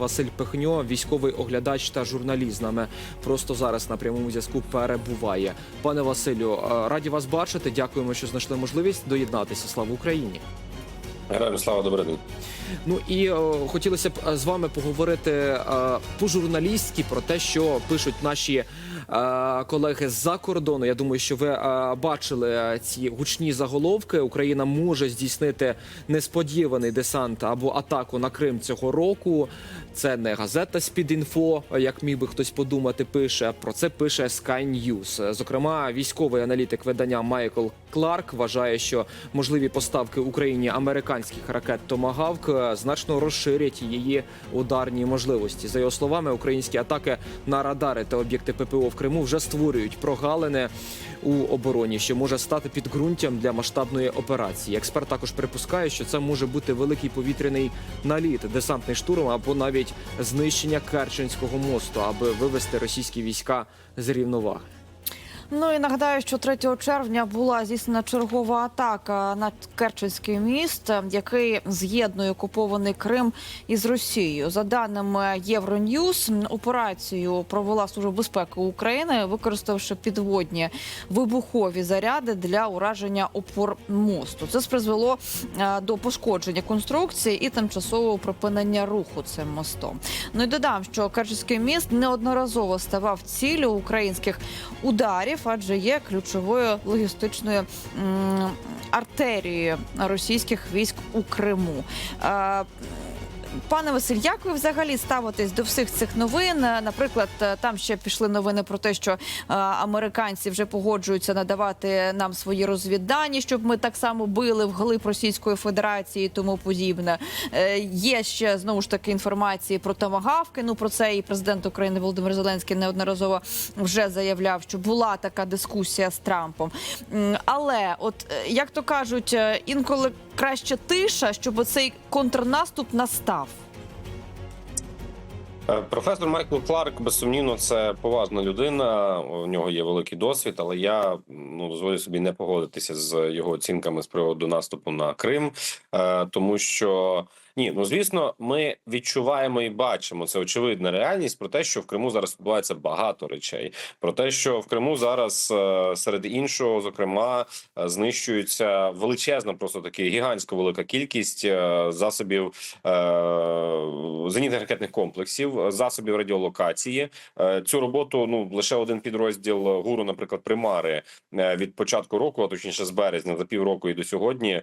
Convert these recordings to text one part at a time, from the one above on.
Василь Пихньо, військовий оглядач та журналіст з нами просто зараз на прямому зв'язку перебуває. Пане Василю, е, раді вас бачити. Дякуємо, що знайшли можливість доєднатися. Слава Україні! Героям слава добрий день. Ну і о, хотілося б е, з вами поговорити е, по-журналістськи про те, що пишуть наші е, колеги з-за кордону. Я думаю, що ви бачили ці гучні заголовки. Україна може здійснити несподіваний десант або атаку на Крим цього року. Це не газета «Спідінфо», як міг би хтось подумати. Пише про це пише Sky News. Зокрема, військовий аналітик видання Майкл Кларк вважає, що можливі поставки Україні американських ракет Томагавк значно розширять її ударні можливості. За його словами, українські атаки на радари та об'єкти ППО в Криму вже створюють прогалини у обороні, що може стати підґрунтям для масштабної операції. Експерт також припускає, що це може бути великий повітряний наліт, десантний штурм або навіть знищення Керченського мосту, аби вивести російські війська з рівноваги. Ну і нагадаю, що 3 червня була здійснена чергова атака на Керченський міст, який з'єднує окупований Крим із Росією. За даними Євроньюз, операцію провела Служба безпеки України, використавши підводні вибухові заряди для ураження опор мосту. Це призвело е, до пошкодження конструкції і тимчасового припинення руху цим мостом. Ну і додам, що Керченський міст неодноразово ставав ціллю українських ударів, адже є ключовою логістичною артерією російських військ у Криму. Пане Василь, як ви взагалі ставитесь до всіх цих новин? Е, Наприклад, е, там ще пішли новини про те, що е, американці вже погоджуються надавати нам свої розвіддані, щоб ми так само били вглиб Російської Федерації і тому подібне. Є ще знову ж таки інформації про томагавки. Ну про це і президент України Володимир Зеленський неодноразово вже заявляв, що була така дискусія з Трампом. Але, от як то кажуть, інколи краще тиша, щоб цей контрнаступ настав. Е, Професор Майкл Кларк, безсумнівно, це поважна людина. У нього є великий досвід, але я ну дозволю собі не погодитися з його оцінками з приводу наступу на Крим, е, тому що ні, ну звісно, ми відчуваємо і бачимо це очевидна реальність про те, що в Криму зараз відбувається багато речей. Про те, що в Криму зараз е, серед іншого, зокрема, е, знищується величезна, просто таки гігантська велика кількість е, засобів зенітних ракетних комплексів, засобів радіолокації. Цю роботу ну лише один підрозділ гуру, наприклад, примари від початку року, а точніше з березня за півроку і до сьогодні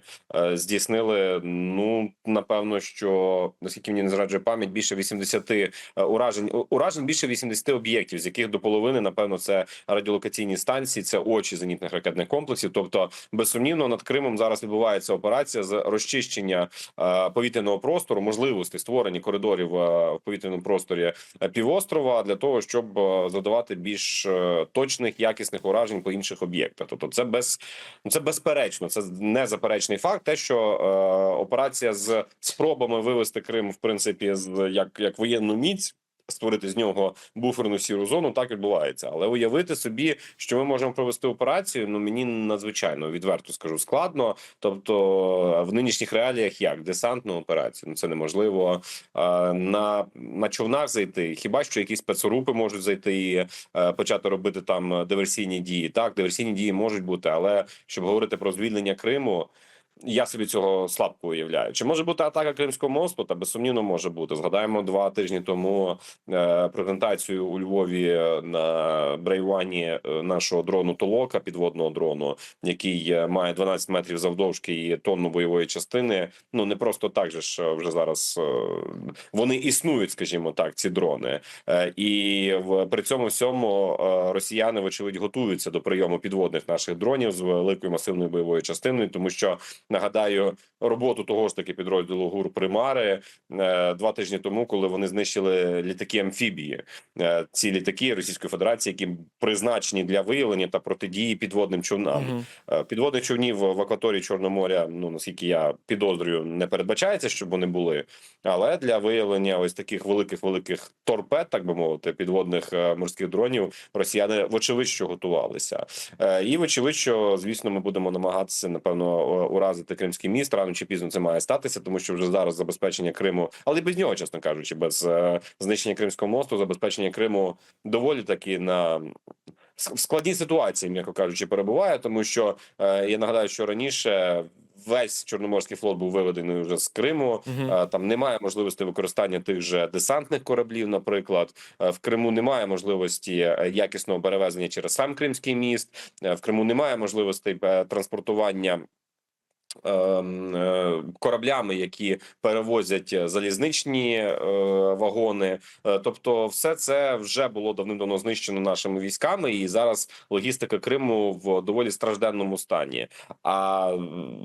здійснили. Ну напевно, що наскільки мені не зраджує пам'ять, більше 80 е, уражень уражень більше 80 об'єктів, з яких до половини напевно це радіолокаційні станції, це очі зенітних ракетних комплексів. Тобто, безсумнівно над Кримом зараз відбувається операція з розчищення е, повітряного простору, можливості створення коридорів е, в повітряному просторі півострова для того, щоб завдавати більш точних якісних уражень по інших об'єктах. Тобто, це без ну це безперечно, це незаперечний факт. Те, що е, операція з спробами вивести Крим, в принципі, з як, як воєнну міць. Створити з нього буферну сіру зону так відбувається, але уявити собі, що ми можемо провести операцію. Ну мені надзвичайно відверто скажу складно. Тобто в нинішніх реаліях як десантну операцію, ну це неможливо Е, на, на човнах зайти. Хіба що якісь спецорупи можуть зайти і е, почати робити там диверсійні дії? Так, диверсійні дії можуть бути, але щоб говорити про звільнення Криму. Я собі цього слабко уявляю. Чи може бути атака Кримського мосту? Та безсумнівно може бути. Згадаємо два тижні тому е, презентацію у Львові е, на Брейвані е, нашого дрону Толока, підводного дрону, який має 12 метрів завдовжки і тонну бойової частини. Ну не просто так же ж вже зараз вони існують, скажімо так, ці дрони. І в при цьому всьому росіяни, вочевидь, готуються до прийому підводних наших дронів з великою масивною бойовою частиною, тому що нагадаю роботу того ж таки підрозділу ГУР Примари е, два тижні тому, коли вони знищили літаки амфібії. Е, Ці літаки Російської Федерації, які призначені для виявлення та протидії підводним човнам. Е, Підводних човнів в акваторії Чорного моря, ну наскільки я підозрюю, не передбачається, щоб вони були. Але для виявлення ось таких великих великих торпед, так би мовити, підводних морських дронів, росіяни вочевидь що готувалися. І вочевидь, що звісно, ми будемо намагатися напевно уразити вразити Кримський міст. Рано чи пізно це має статися, тому що вже зараз забезпечення Криму, але й без нього, чесно кажучи, без е, знищення Кримського мосту, забезпечення Криму доволі таки на в складній ситуації, м'яко кажучи, перебуває, тому що е, я нагадаю, що раніше. Весь чорноморський флот був виведений вже з Криму. Мгм. Е, Там немає можливості використання тих же десантних кораблів. Наприклад, Е, в Криму немає можливості якісного перевезення через сам Кримський міст. Е, В Криму немає можливостей е, транспортування. Ем, е, Кораблями, які перевозять е, залізничні е, вагони, тобто, все це вже було давним-давно знищено нашими військами, і зараз логістика Криму в доволі стражденному стані. А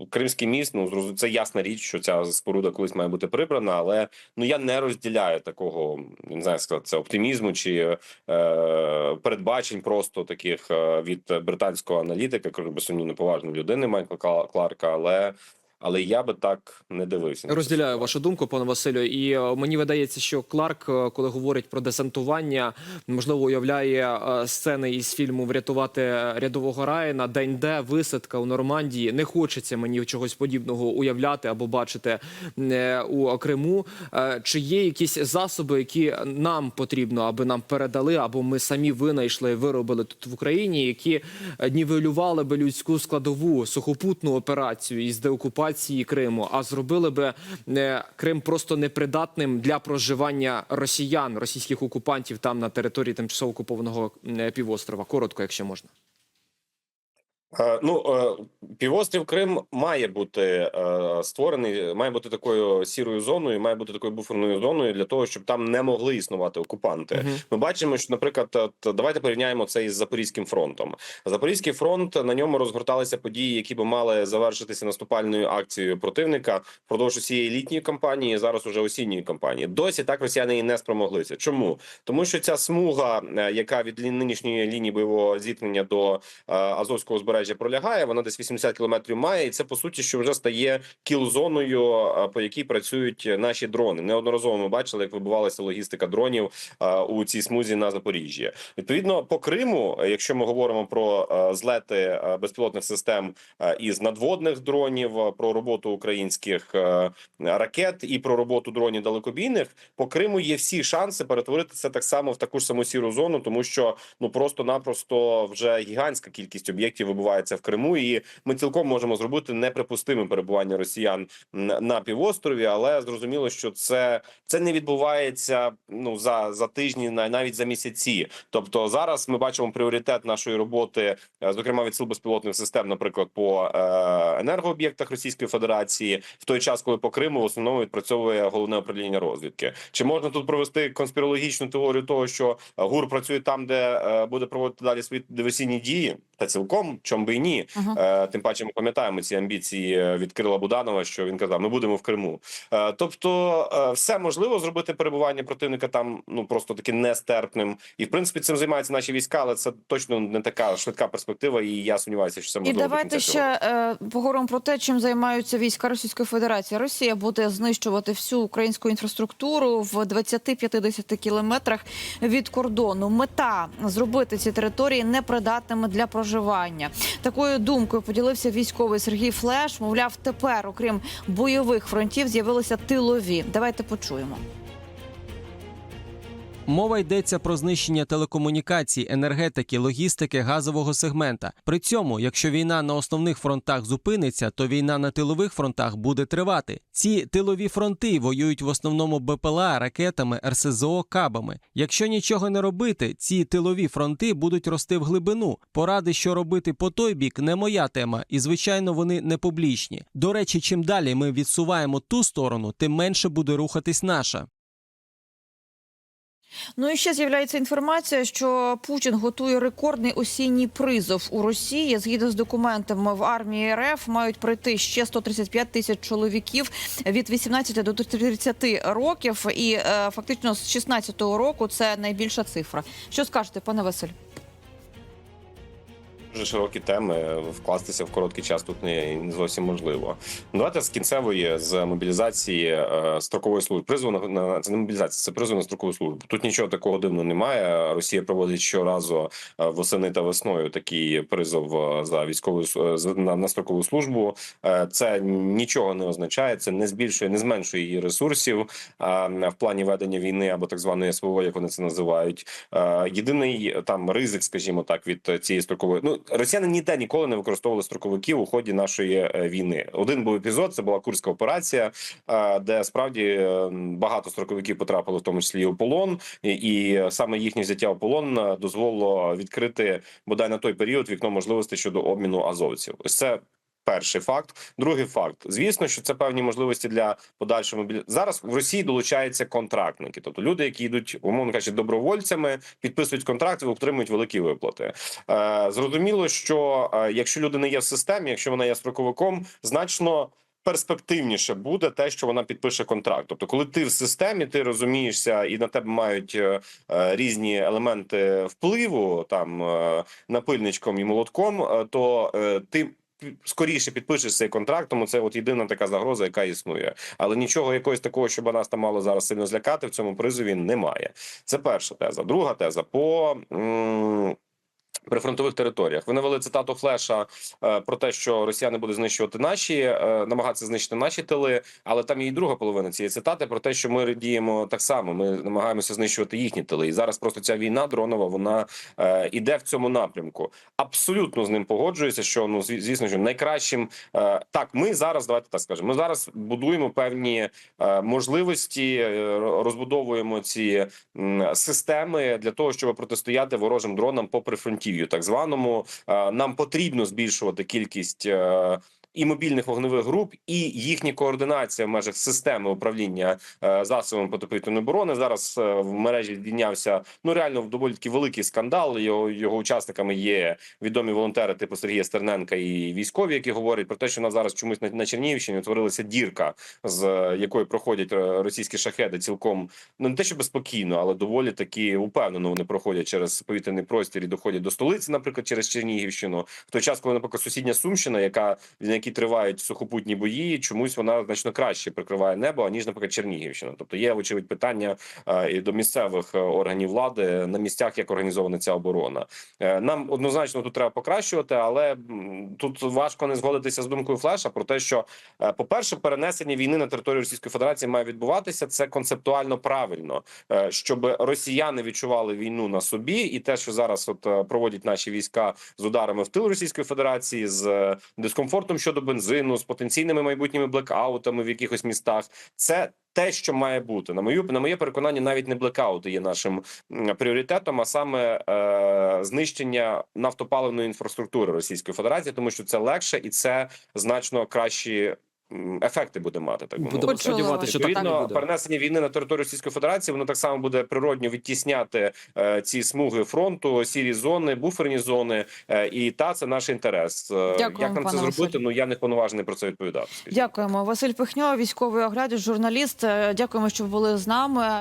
Кримський міст, ну це ясна річ, що ця споруда колись має бути прибрана, але ну я не розділяю такого не знаю, сказати, це оптимізму чи е, передбачень просто таких від британського аналітика, кажу, безсумнівно поважної людини Майкла Кла- Кларка, але. uh, Але я би так не дивився. Розділяю вашу думку, пане Василю. І е, мені видається, що Кларк, е, коли говорить про десантування, можливо, уявляє е, сцени із фільму Врятувати рядового Райана, день де висадка у Нормандії. Не хочеться мені чогось подібного уявляти або бачити у Криму. Чи є якісь засоби, які нам потрібно, аби нам передали, або ми самі винайшли, виробили тут в Україні, які нівелювали би людську складову сухопутну операцію із деокупації Криму, а зробили би е, Крим просто непридатним для проживання росіян, російських окупантів там на території тимчасово окупованого е, півострова. Коротко, якщо можна. Е, Ну, е, півострів Крим має бути е, створений, має бути такою сірою зоною, має бути такою буферною зоною для того, щоб там не могли існувати окупанти. Мгм. Ми бачимо, що, наприклад, давайте порівняємо це із Запорізьким фронтом. Запорізький фронт на ньому розгорталися події, які би мали завершитися наступальною акцією противника впродовж усієї літньої кампанії, зараз уже осінньої кампанії. Досі так росіяни і не спромоглися. Чому? Тому що ця смуга, яка від нинішньої лінії бойового зіткнення до Азовського узбережжя пролягає, вона десь 80 кілометрів має, і це по суті, що вже стає кіл-зоною, по якій працюють наші дрони. Неодноразово ми бачили, як вибувалася логістика дронів у цій смузі на Запоріжжі. Відповідно, по Криму, якщо ми говоримо про злети безпілотних систем із надводних дронів, про роботу українських ракет і про роботу дронів далекобійних, по Криму є всі шанси перетворити це так само в таку ж саму сіру зону, тому що ну просто-напросто вже гігантська кількість об'єктів вибувається в Криму, і ми цілком можемо зробити неприпустимим перебування росіян на півострові, але зрозуміло, що це, це не відбувається ну за, за тижні, на- навіть за місяці. Тобто зараз ми бачимо пріоритет нашої роботи, е, зокрема від сил безпілотних систем, наприклад, по е, енергооб'єктах Російської Федерації, в той час, коли по Криму в основному відпрацьовує головне управління розвідки. Чи можна тут провести конспірологічну теорію того, що ГУР працює там, де е, буде проводити далі свої диверсійні дії? Та цілком чом би і ні. Ага. Е, Тим паче ми пам'ятаємо ці амбіції е, від Кирила Буданова, що він казав: ми будемо в Криму. Е, Тобто, все можливо зробити перебування противника там ну просто таки нестерпним. І в принципі цим займаються наші війська, але це точно не така швидка перспектива. І я сумніваюся, що це можливо. до давайте цього ще е, поговоримо про те, чим займаються війська Російської Федерації. Росія буде знищувати всю українську інфраструктуру в 20-50 кілометрах від кордону. Мета зробити ці території непридатними для проживання. Такою думкою поділився військовий Сергій Флеш. Мовляв, тепер, окрім бойових фронтів, з'явилися тилові. Давайте почуємо. Мова йдеться про знищення телекомунікацій, енергетики, логістики, газового сегмента. При цьому, якщо війна на основних фронтах зупиниться, то війна на тилових фронтах буде тривати. Ці тилові фронти воюють в основному БПЛА, ракетами, РСЗО, кабами. Якщо нічого не робити, ці тилові фронти будуть рости в глибину. Поради, що робити по той бік, не моя тема, і звичайно вони не публічні. До речі, чим далі ми відсуваємо ту сторону, тим менше буде рухатись наша. Ну і ще з'являється інформація, що Путін готує рекордний осінній призов у Росії. Згідно з документами в армії РФ мають прийти ще 135 тисяч чоловіків від 18 до 30 років. І е, фактично з 16-го року це найбільша цифра. Що скажете, пане Василь? Дуже широкі теми вкластися в короткий час тут не, не зовсім можливо. Ну, Давайте з кінцевої з мобілізації е, строкової служби. Призову на, на це не мобілізація, це призов на строкову службу. Тут нічого такого дивного немає. Росія проводить щоразу е, восени та весною такий призов е, за військову е, на, на строкову службу. Е, Це нічого не означає, це не збільшує, не зменшує її ресурсів а, в плані ведення війни або так званої СВО, як вони це називають. Е, Єдиний е, там ризик, скажімо так, від е, цієї строкової. Ну росіяни ніде ніколи не використовували строковиків у ході нашої е, війни. Один був епізод, це була курська операція, е, де справді е, багато строковиків потрапили, в тому числі і у полон, і, саме їхнє взяття у полон дозволило відкрити бодай на той період вікно можливостей щодо обміну азовців. Ось це. Перший факт, другий факт. Звісно, що це певні можливості для подальшого мобілі... Зараз в Росії долучаються контрактники, тобто люди, які йдуть, умовно кажучи, добровольцями, підписують контракти, отримують великі виплати. Е, зрозуміло, що е, якщо людина є в системі, якщо вона є строковиком, значно. Перспективніше буде те, що вона підпише контракт. Тобто, коли ти в системі, ти розумієшся, і на тебе мають е, е, різні елементи впливу, там е, напильничком і молотком, е, то е, ти скоріше підпишеш цей контракт. Тому це от єдина така загроза, яка існує. Але нічого якогось такого, щоб нас там мало зараз сильно злякати, в цьому призові немає. Це перша теза. Друга теза по. Прифронтових територіях ви навели цитату Флеша е, про те, що росіяни будуть знищувати наші, е, намагатися знищити наші тили. Але там є і друга половина цієї цитати про те, що ми діємо так само. Ми намагаємося знищувати їхні тили. І зараз просто ця війна дронова вона е, іде в цьому напрямку. Абсолютно з ним погоджуюся. Що ну звісно, що найкращим е, так. Ми зараз давайте так скажемо. Ми зараз будуємо певні е, можливості, е, розбудовуємо ці м, системи для того, щоб протистояти ворожим дронам по прифронтів'ю, так званому. Е, Нам потрібно збільшувати кількість. І мобільних вогневих груп, і їхня координація в межах системи управління е, засобами протиповітряної оборони зараз е, в мережі здійнявся ну реально доволі таки великий скандал. Його його учасниками є відомі волонтери, типу Сергія Стерненка і військові, які говорять про те, що на зараз чомусь на, на Чернігівщині утворилася дірка, з е, якої проходять російські шахеди, цілком ну не те, що спокійно, але доволі таки упевнено вони проходять через повітряний простір і доходять до столиці, наприклад, через Чернігівщину. В той час, коли наприклад сусідня Сумщина, яка на якій тривають сухопутні бої, чомусь вона значно краще прикриває небо аніж, наприклад, Чернігівщина. Тобто є очевидь питання е, і до місцевих е, органів влади на місцях, як організована ця оборона. Е, Нам однозначно тут треба покращувати, але тут важко не згодитися з думкою Флеша про те, що е, по-перше, перенесення війни на територію Російської Федерації має відбуватися. Це концептуально правильно, щоб росіяни відчували війну на собі, і те, що зараз от проводять наші війська з ударами в тил Російської Федерації, з дискомфортом щодо бензину, з потенційними майбутніми блекаутами в якихось містах, це. Те, що має бути, на мою на моє переконання, навіть не блекаути є нашим пріоритетом, а саме е, знищення нафтопаливної інфраструктури Російської Федерації, тому що це легше і це значно кращі ефекти буде мати. Так би мовити. Сподіватися, що так Відповідно, буде. перенесення війни на територію Російської Федерації воно так само буде природньо відтісняти е, ці смуги фронту, сірі зони, буферні зони. Е, і та це наш інтерес. Е, Дякуємо, Як нам це зробити? Василь. Ну я не повноважений про це відповідати. скажімо. Дякуємо, Василь Пихньо, військовий оглядач, журналіст. Е, Дякуємо, що були з нами.